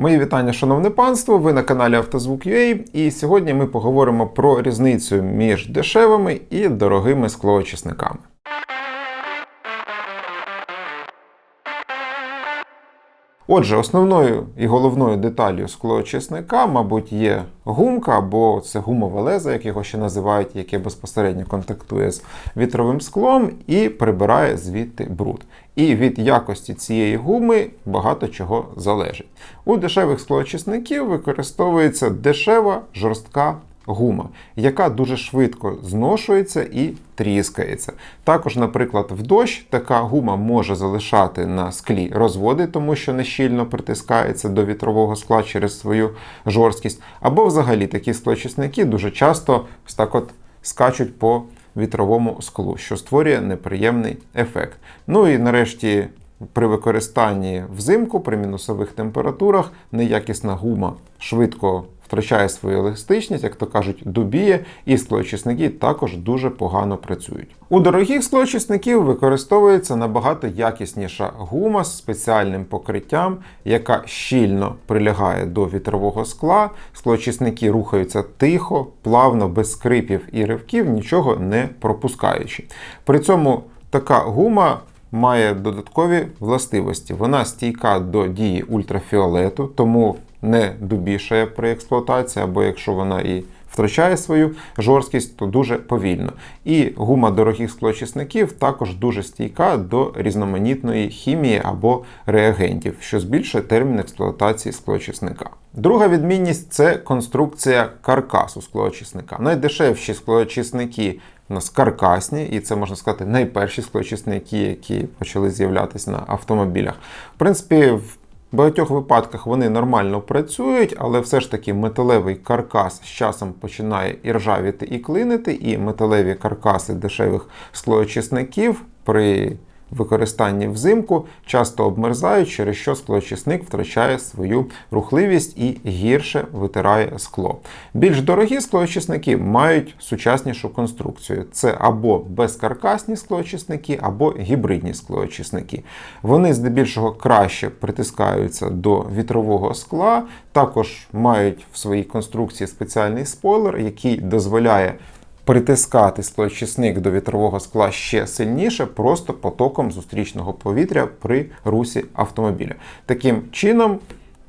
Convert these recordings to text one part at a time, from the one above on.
Мої вітання, шановне панство. Ви на каналі Автозвук.ua і сьогодні ми поговоримо про різницю між дешевими і дорогими склоочисниками. Отже, основною і головною деталлю склоочисника, мабуть, є гумка, або це гумове лезо, як його ще називають, яке безпосередньо контактує з вітровим склом і прибирає звідти бруд. І від якості цієї гуми багато чого залежить. У дешевих склоочисників використовується дешева жорстка гума, яка дуже швидко зношується і тріскається. Також, наприклад, в дощ така гума може залишати на склі розводи, тому що нещільно притискається до вітрового скла через свою жорсткість. Або взагалі такі склочисники дуже часто так от скачуть по вітровому склу, що створює неприємний ефект. Ну і нарешті. При використанні взимку при мінусових температурах неякісна гума швидко втрачає свою еластичність, як то кажуть, дубіє, і склоочисники також дуже погано працюють. У дорогих склоочисників використовується набагато якісніша гума з спеціальним покриттям, яка щільно прилягає до вітрового скла. Склоочисники рухаються тихо, плавно, без скрипів і ривків, нічого не пропускаючи. При цьому така гума має додаткові властивості. Вона стійка до дії ультрафіолету, тому не дубішає при експлуатації, або якщо вона і втрачає свою жорсткість, то дуже повільно. І гума дорогих склоочисників також дуже стійка до різноманітної хімії або реагентів, що збільшує термін експлуатації склоочисника. Друга відмінність це конструкція каркасу склоочисника. Найдешевші склоочисники у нас каркасні, і це можна сказати найперші склоочисники, які почали з'являтися на автомобілях. В принципі, в багатьох випадках вони нормально працюють, але все ж таки металевий каркас з часом починає і ржавіти, і клинити, і металеві каркаси дешевих слоєчисників при використанні взимку часто обмерзають, через що склоочисник втрачає свою рухливість і гірше витирає скло. Більш дорогі склоочисники мають сучаснішу конструкцію: це або безкаркасні склоочисники, або гібридні склоочисники. Вони здебільшого краще притискаються до вітрового скла, також мають в своїй конструкції спеціальний спойлер, який дозволяє притискати склоочисник до вітрового скла ще сильніше, просто потоком зустрічного повітря при русі автомобіля. Таким чином.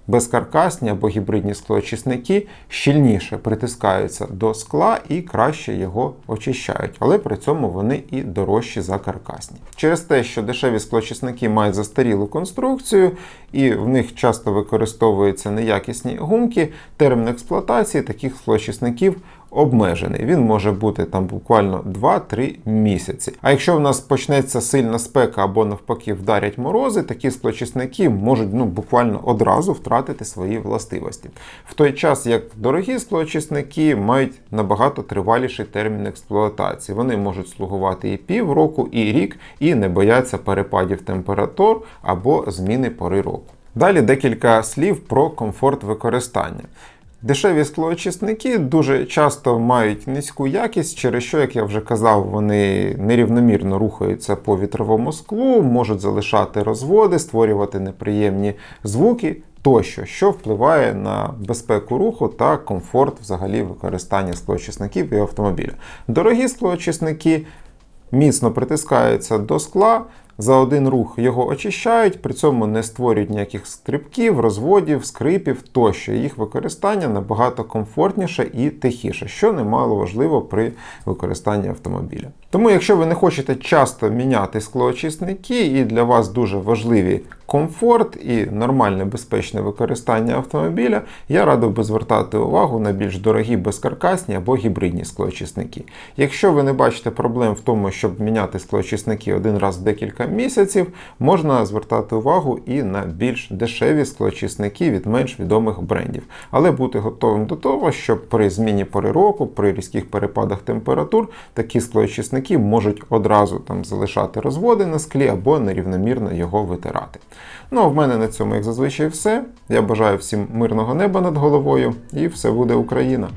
Безкаркасні або гібридні склоочисники щільніше притискаються до скла і краще його очищають, але при цьому вони і дорожчі за каркасні. Через те, що дешеві склоочисники мають застарілу конструкцію і в них часто використовуються неякісні гумки, термін експлуатації таких склоочисників обмежений. Він може бути там буквально 2-3 місяці. А якщо в нас почнеться сильна спека або навпаки вдарять морози, такі склочисники можуть ну, буквально одразу втратити свої властивості. В той час як дорогі склочисники мають набагато триваліший термін експлуатації. Вони можуть слугувати і півроку, і рік, і не бояться перепадів температур або зміни пори року. Далі декілька слів про комфорт використання. Дешеві склоочисники дуже часто мають низьку якість, через що, як я вже казав, вони нерівномірно рухаються по вітровому склу, можуть залишати розводи, створювати неприємні звуки тощо, що впливає на безпеку руху та комфорт взагалі використання склоочисників і автомобіля. Дорогі склоочисники міцно притискаються до скла. За один рух його очищають, при цьому не створюють ніяких стрибків, розводів, скрипів тощо. Їх використання набагато комфортніше і тихіше, що немало важливо при використанні автомобіля. Тому, якщо ви не хочете часто міняти склоочисники і для вас дуже важливі комфорт і нормальне безпечне використання автомобіля, я радив би звертати увагу на більш дорогі безкаркасні або гібридні склоочисники. Якщо ви не бачите проблем в тому, щоб міняти склоочисники один раз в декілька місяців, можна звертати увагу і на більш дешеві склоочисники від менш відомих брендів. Але бути готовим до того, що при зміні пори року, при різких перепадах температур, такі склоочисники можуть одразу там залишати розводи на склі або нерівномірно його витирати. Ну а в мене на цьому, як зазвичай, все. Я бажаю всім мирного неба над головою і все буде Україна!